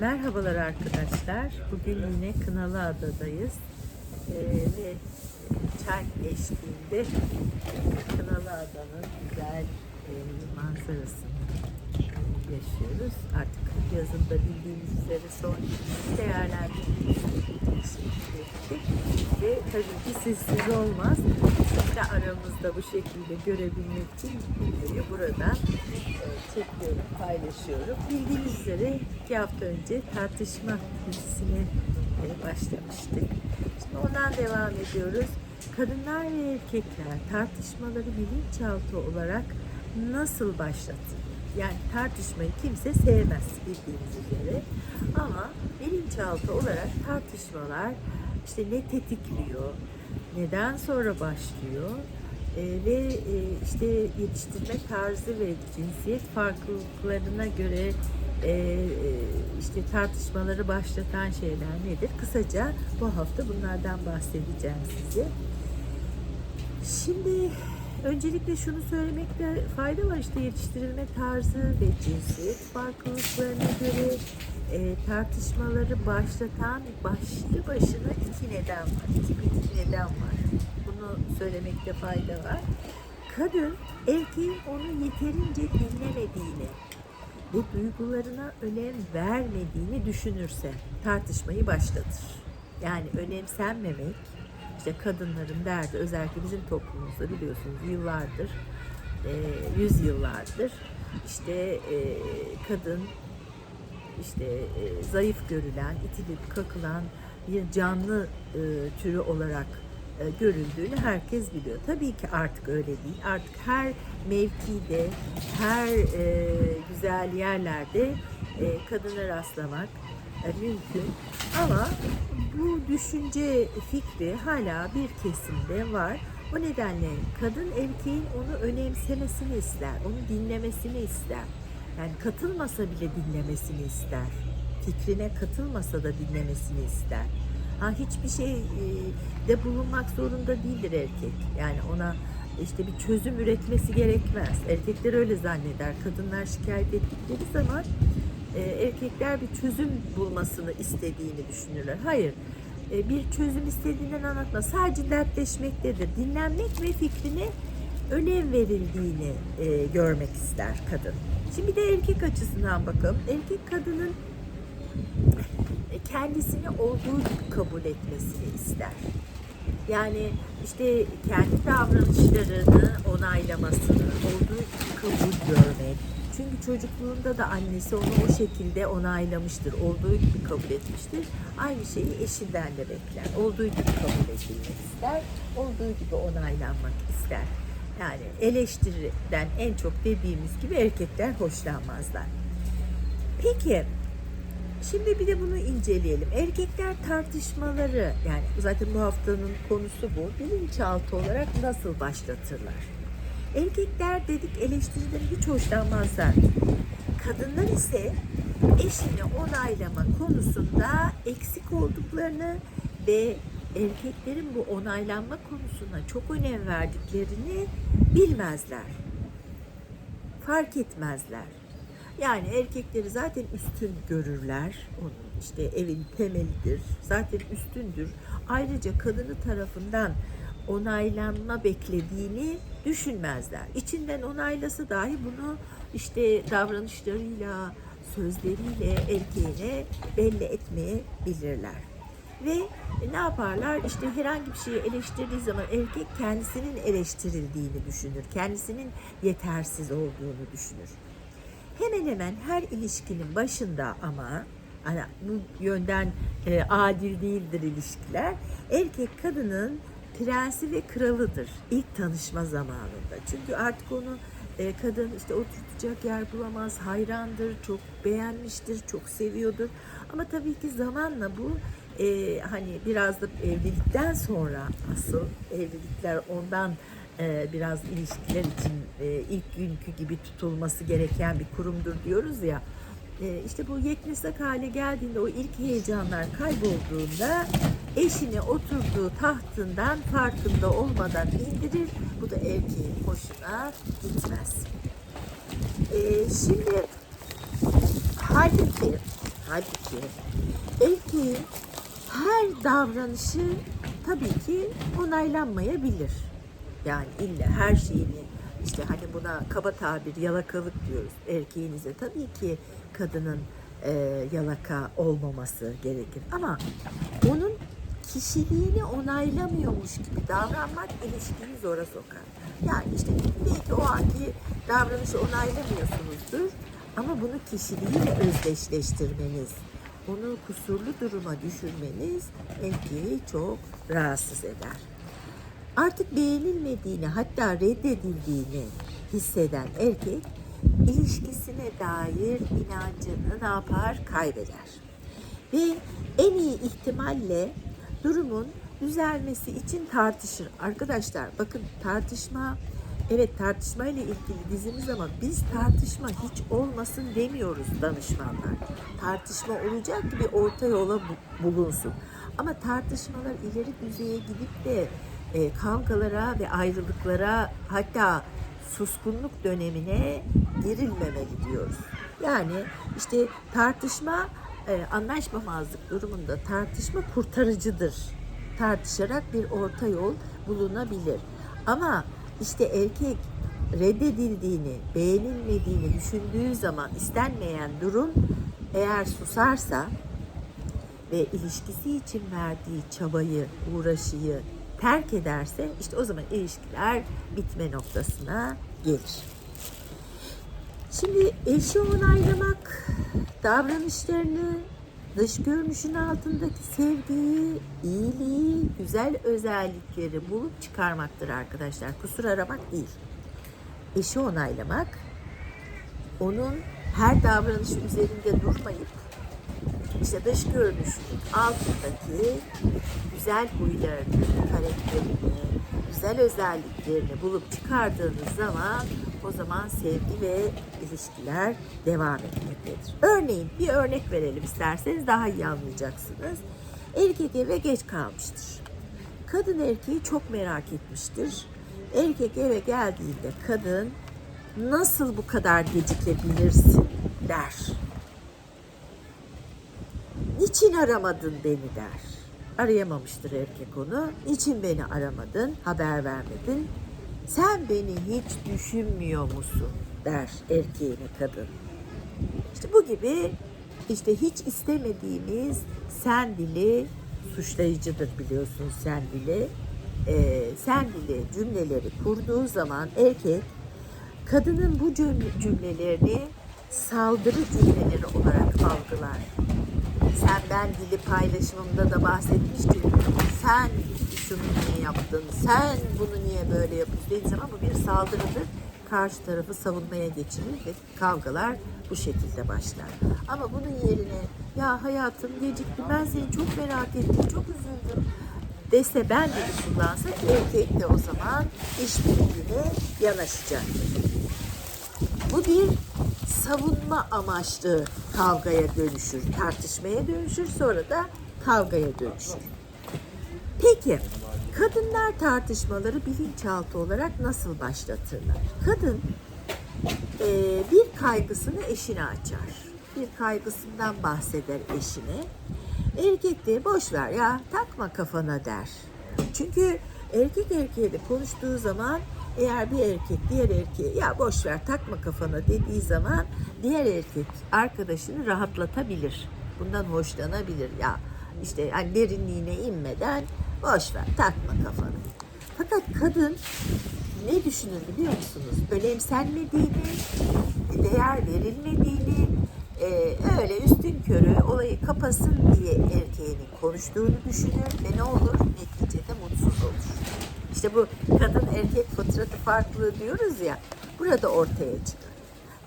Merhabalar arkadaşlar. Bugün yine Kınalı Adadayız. Ee, ve çay eşliğinde Kınalı Ada'nın güzel e, manzarasını yaşıyoruz. Artık yazında bildiğiniz üzere son değerlendirdiğimiz ve tabii ki sessiz olmaz. Siz de aramızda bu şekilde görebilmek için videoyu buradan e, çekiyorum, paylaşıyorum. Bildiğiniz üzere iki hafta önce tartışma dizisine e, başlamıştık. Şimdi ondan devam ediyoruz. Kadınlar ve erkekler tartışmaları bilinçaltı olarak nasıl başlatır? Yani tartışmayı kimse sevmez bildiğiniz üzere. Ama bilinçaltı olarak tartışmalar işte ne tetikliyor, neden sonra başlıyor e, ve e, işte yetiştirme tarzı ve cinsiyet farklılıklarına göre e, e, işte tartışmaları başlatan şeyler nedir? Kısaca bu hafta bunlardan bahsedeceğim size. Şimdi öncelikle şunu söylemekte fayda var işte yetiştirilme tarzı ve cinsiyet farklılıklarına göre e, tartışmaları başlatan başlı başına iki neden var. İki büyük neden var. Bunu söylemekte fayda var. Kadın erkeğin onu yeterince dinlemediğini ve duygularına önem vermediğini düşünürse tartışmayı başlatır. Yani önemsenmemek, işte kadınların derdi özellikle bizim toplumumuzda biliyorsunuz yıllardır, e, yüzyıllardır işte e, kadın işte e, zayıf görülen, itilip kakılan bir canlı e, türü olarak e, görüldüğünü herkes biliyor. Tabii ki artık öyle değil. Artık her mevkide, her e, güzel yerlerde e, kadına rastlamak mümkün. Ama bu düşünce fikri hala bir kesimde var. O nedenle kadın erkeğin onu önemsemesini ister, onu dinlemesini ister. Yani katılmasa bile dinlemesini ister. Fikrine katılmasa da dinlemesini ister. Ha hiçbir şey e, de bulunmak zorunda değildir erkek. Yani ona işte bir çözüm üretmesi gerekmez. Erkekler öyle zanneder. Kadınlar şikayet ettikleri zaman e, erkekler bir çözüm bulmasını istediğini düşünürler. Hayır. e, bir çözüm istediğinden anlatma. Sadece dertleşmektedir. Dinlenmek ve fikrine önem verildiğini e, görmek ister kadın. Şimdi bir de erkek açısından bakalım. Erkek kadının kendisini olduğu gibi kabul etmesini ister. Yani işte kendi davranışlarını onaylamasını, olduğu gibi kabul görmek. Çünkü çocukluğunda da annesi onu o şekilde onaylamıştır, olduğu gibi kabul etmiştir. Aynı şeyi eşinden de bekler. Olduğu gibi kabul edilmek ister, olduğu gibi onaylanmak ister. Yani eleştiriden en çok dediğimiz gibi erkekler hoşlanmazlar. Peki Şimdi bir de bunu inceleyelim. Erkekler tartışmaları yani zaten bu haftanın konusu bu. Bilinçaltı olarak nasıl başlatırlar? Erkekler dedik eleştiriden hiç hoşlanmazlar. Kadınlar ise eşini onaylama konusunda eksik olduklarını ve erkeklerin bu onaylanma konusuna çok önem verdiklerini bilmezler. Fark etmezler. Yani erkekleri zaten üstün görürler. Onun işte evin temelidir. Zaten üstündür. Ayrıca kadını tarafından onaylanma beklediğini düşünmezler. İçinden onaylasa dahi bunu işte davranışlarıyla, sözleriyle erkeğine belli etmeye bilirler. Ve ne yaparlar? İşte herhangi bir şeyi eleştirdiği zaman erkek kendisinin eleştirildiğini düşünür. Kendisinin yetersiz olduğunu düşünür hemen hemen her ilişkinin başında ama hani bu yönden e, adil değildir ilişkiler. Erkek kadının prensi ve kralıdır ilk tanışma zamanında. Çünkü artık onu e, kadın işte oturtacak yer bulamaz, hayrandır, çok beğenmiştir, çok seviyordur. Ama tabii ki zamanla bu e, hani biraz da evlilikten sonra asıl evlilikler ondan e, biraz ilişkiler için e, ilk günkü gibi tutulması gereken bir kurumdur diyoruz ya. E, işte bu yetmesak hale geldiğinde o ilk heyecanlar kaybolduğunda eşini oturduğu tahtından farkında olmadan indirir. Bu da erkeğin hoşuna gitmez. şimdi halbuki Halbuki erkeğin her davranışı tabii ki onaylanmayabilir. Yani illa her şeyini işte hani buna kaba tabir yalakalık diyoruz. Erkeğinize tabii ki kadının e, yalaka olmaması gerekir. Ama onun kişiliğini onaylamıyormuş gibi davranmak ilişkiyi zora sokar. Yani işte belki o anki davranışı onaylamıyorsunuzdur ama bunu kişiliğiyle özdeşleştirmeniz, onu kusurlu duruma düşürmeniz erkeği çok rahatsız eder. Artık beğenilmediğini hatta reddedildiğini hisseden erkek ilişkisine dair inancını ne yapar? Kaybeder. Ve en iyi ihtimalle durumun düzelmesi için tartışır. Arkadaşlar bakın tartışma evet tartışma ile ilgili dizimiz ama biz tartışma hiç olmasın demiyoruz danışmanlar. Tartışma olacak ki bir orta yola bu- bulunsun. Ama tartışmalar ileri düzeye gidip de e, kavgalara ve ayrılıklara hatta suskunluk dönemine girilmemeli diyoruz. Yani işte tartışma e, anlaşmamazlık durumunda tartışma kurtarıcıdır. Tartışarak bir orta yol bulunabilir. Ama işte erkek reddedildiğini, beğenilmediğini düşündüğü zaman istenmeyen durum eğer susarsa ve ilişkisi için verdiği çabayı, uğraşıyı terk ederse işte o zaman ilişkiler bitme noktasına gelir. Şimdi eşi onaylamak, davranışlarını, dış görünüşün altındaki sevgiyi, iyiliği, güzel özellikleri bulup çıkarmaktır arkadaşlar. Kusur aramak değil. Eşi onaylamak, onun her davranışı üzerinde durmayıp işte dış görünüşünün altındaki güzel huylarını, karakterini, güzel özelliklerini bulup çıkardığınız zaman o zaman sevgi ve ilişkiler devam etmektedir. Örneğin bir örnek verelim isterseniz daha iyi anlayacaksınız. Erkek eve geç kalmıştır. Kadın erkeği çok merak etmiştir. Erkek eve geldiğinde kadın nasıl bu kadar gecikebilirsin der. Niçin aramadın beni der. Arayamamıştır erkek onu. Niçin beni aramadın, haber vermedin? Sen beni hiç düşünmüyor musun der erkeğine kadın. İşte bu gibi işte hiç istemediğimiz sen dili suçlayıcıdır biliyorsunuz sen dili. Ee, sen dili cümleleri kurduğu zaman erkek kadının bu cümle- cümlelerini saldırı cümleleri olarak algılar. Sen ben dili paylaşımımda da bahsetmiştim. Sen şunu niye yaptın? Sen bunu niye böyle yapıyorsun? Dediği zaman bu bir saldırıdır. Karşı tarafı savunmaya geçirir ve kavgalar bu şekilde başlar. Ama bunun yerine ya hayatım gecikti ben seni çok merak ettim, çok üzüldüm dese ben dili kullansa erkek de o zaman işbirliğine yanaşacaktır. Bu bir savunma amaçlı kavgaya dönüşür, tartışmaya dönüşür, sonra da kavgaya dönüşür. Peki, kadınlar tartışmaları bilinçaltı olarak nasıl başlatırlar? Kadın eee, bir kaygısını eşine açar. Bir kaygısından bahseder eşine. Erkek de boş ver ya takma kafana der. Çünkü erkek erkeğe de konuştuğu zaman eğer bir erkek diğer erkeğe ya boş ver takma kafana dediği zaman diğer erkek arkadaşını rahatlatabilir. Bundan hoşlanabilir ya işte yani derinliğine inmeden boş ver takma kafana. Fakat kadın ne düşünür biliyor musunuz? Önemsenmediğini, değer verilmediğini, e, öyle üstün körü olayı kapasın diye erkeğinin konuştuğunu düşünür ve ne olur? Neticede mutsuz olur. İşte bu kadın erkek fıtratı farklı diyoruz ya, burada ortaya çıkar.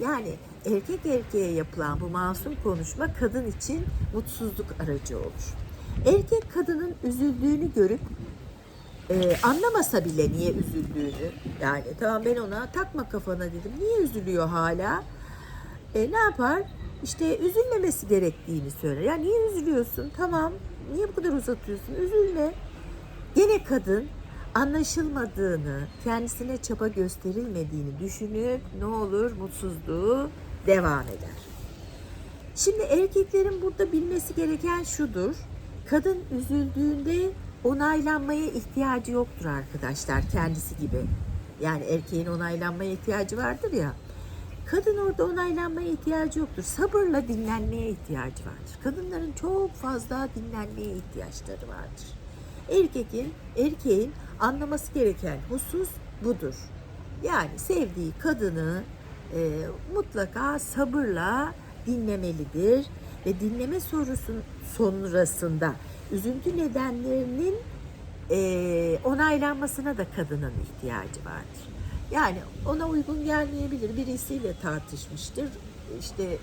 Yani erkek erkeğe yapılan bu masum konuşma kadın için mutsuzluk aracı olur. Erkek kadının üzüldüğünü görüp e, anlamasa bile niye üzüldüğünü yani tamam ben ona takma kafana dedim niye üzülüyor hala? E, ne yapar? İşte üzülmemesi gerektiğini söyler. Ya niye üzülüyorsun? Tamam niye bu kadar uzatıyorsun? Üzülme. Gene kadın anlaşılmadığını kendisine çaba gösterilmediğini düşünüp ne olur mutsuzluğu devam eder Şimdi erkeklerin burada bilmesi gereken şudur. Kadın üzüldüğünde onaylanmaya ihtiyacı yoktur arkadaşlar kendisi gibi. Yani erkeğin onaylanmaya ihtiyacı vardır ya. Kadın orada onaylanmaya ihtiyacı yoktur. Sabırla dinlenmeye ihtiyacı vardır. Kadınların çok fazla dinlenmeye ihtiyaçları vardır. Erkeğin, erkeğin anlaması gereken husus budur. Yani sevdiği kadını e, mutlaka sabırla dinlemelidir ve dinleme sorusun sonrasında üzüntü nedenlerinin e, onaylanmasına da kadının ihtiyacı vardır. Yani ona uygun gelmeyebilir. Birisiyle tartışmıştır. İşte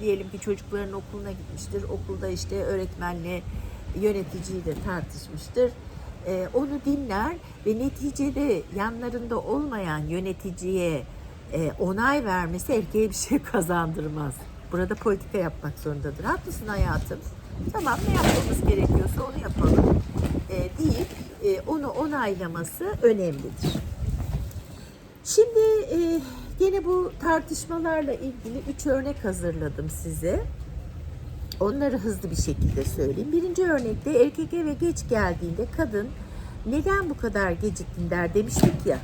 diyelim ki çocukların okuluna gitmiştir. Okulda işte öğretmenle yöneticiyle tartışmıştır. E, onu dinler ve neticede yanlarında olmayan yöneticiye e, onay vermesi erkeğe bir şey kazandırmaz. Burada politika yapmak zorundadır. Haklısın hayatım. Tamam ne yapmamız gerekiyorsa onu yapalım e, deyip e, onu onaylaması önemlidir. Şimdi e, gene bu tartışmalarla ilgili üç örnek hazırladım size. Onları hızlı bir şekilde söyleyeyim. Birinci örnekte erkek eve geç geldiğinde kadın neden bu kadar geciktin der demiştik ya.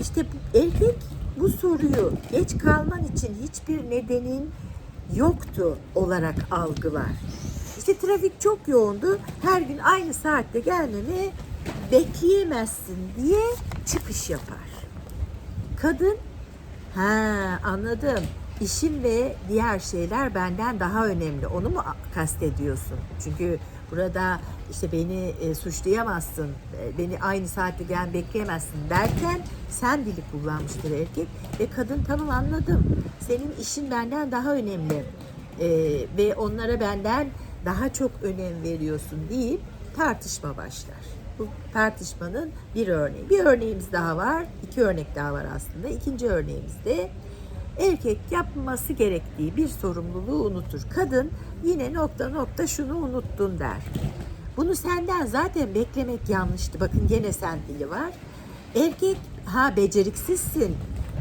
İşte erkek bu soruyu geç kalman için hiçbir nedenin yoktu olarak algılar. İşte trafik çok yoğundu. Her gün aynı saatte gelmemi bekleyemezsin diye çıkış yapar. Kadın ha anladım. İşim ve diğer şeyler benden daha önemli. Onu mu kastediyorsun? Çünkü burada işte beni e, suçlayamazsın, e, beni aynı saatte gel bekleyemezsin derken sen dili kullanmıştır erkek ve kadın tamam anladım. Senin işin benden daha önemli e, ve onlara benden daha çok önem veriyorsun deyip tartışma başlar. Bu tartışmanın bir örneği. Bir örneğimiz daha var. iki örnek daha var aslında. İkinci örneğimizde erkek yapması gerektiği bir sorumluluğu unutur. Kadın yine nokta nokta şunu unuttun der. Bunu senden zaten beklemek yanlıştı. Bakın gene sen dili var. Erkek ha beceriksizsin.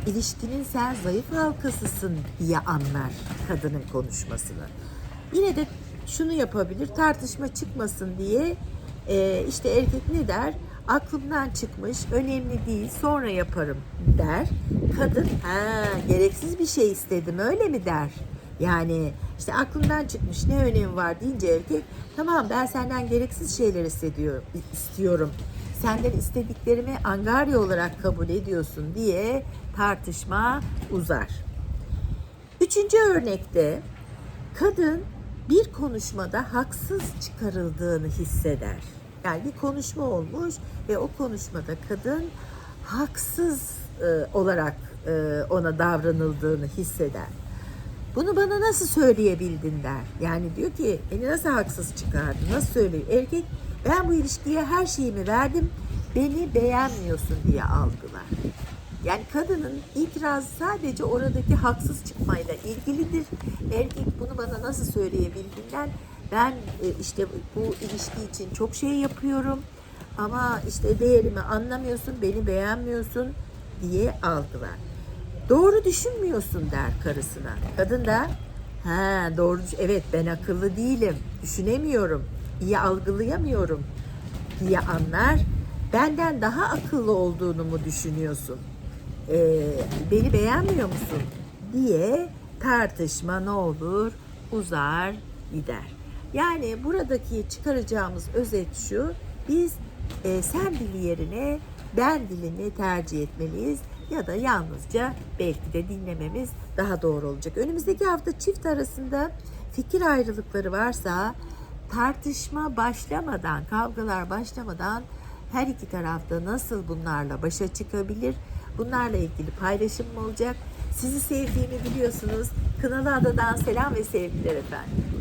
İlişkinin sen zayıf halkasısın diye anlar kadının konuşmasını. Yine de şunu yapabilir tartışma çıkmasın diye e, işte erkek ne der? Aklımdan çıkmış, önemli değil, sonra yaparım der. Kadın, ha gereksiz bir şey istedim öyle mi der. Yani işte aklımdan çıkmış ne önemi var deyince erkek, tamam ben senden gereksiz şeyler hissediyorum, istiyorum. Senden istediklerimi angarya olarak kabul ediyorsun diye tartışma uzar. Üçüncü örnekte kadın bir konuşmada haksız çıkarıldığını hisseder. Yani bir konuşma olmuş ve o konuşmada kadın haksız e, olarak e, ona davranıldığını hisseder. Bunu bana nasıl söyleyebildin der. Yani diyor ki beni nasıl haksız çıkardın, nasıl söyleyeyim? Erkek ben bu ilişkiye her şeyimi verdim, beni beğenmiyorsun diye algılar. Yani kadının itirazı sadece oradaki haksız çıkmayla ilgilidir. Erkek bunu bana nasıl söyleyebildiğinden ben e, işte bu ilişki için çok şey yapıyorum ama işte değerimi anlamıyorsun, beni beğenmiyorsun diye algılar. Doğru düşünmüyorsun der karısına. Kadın da ha doğru evet ben akıllı değilim, düşünemiyorum, iyi algılayamıyorum diye anlar. Benden daha akıllı olduğunu mu düşünüyorsun? Ee, beni beğenmiyor musun? diye tartışma ne olur uzar gider. Yani buradaki çıkaracağımız özet şu, biz e, sen dili yerine ben dilini tercih etmeliyiz ya da yalnızca belki de dinlememiz daha doğru olacak. Önümüzdeki hafta çift arasında fikir ayrılıkları varsa tartışma başlamadan, kavgalar başlamadan her iki tarafta nasıl bunlarla başa çıkabilir? Bunlarla ilgili paylaşım olacak. Sizi sevdiğimi biliyorsunuz. Kınalı Ada'dan selam ve sevgiler efendim.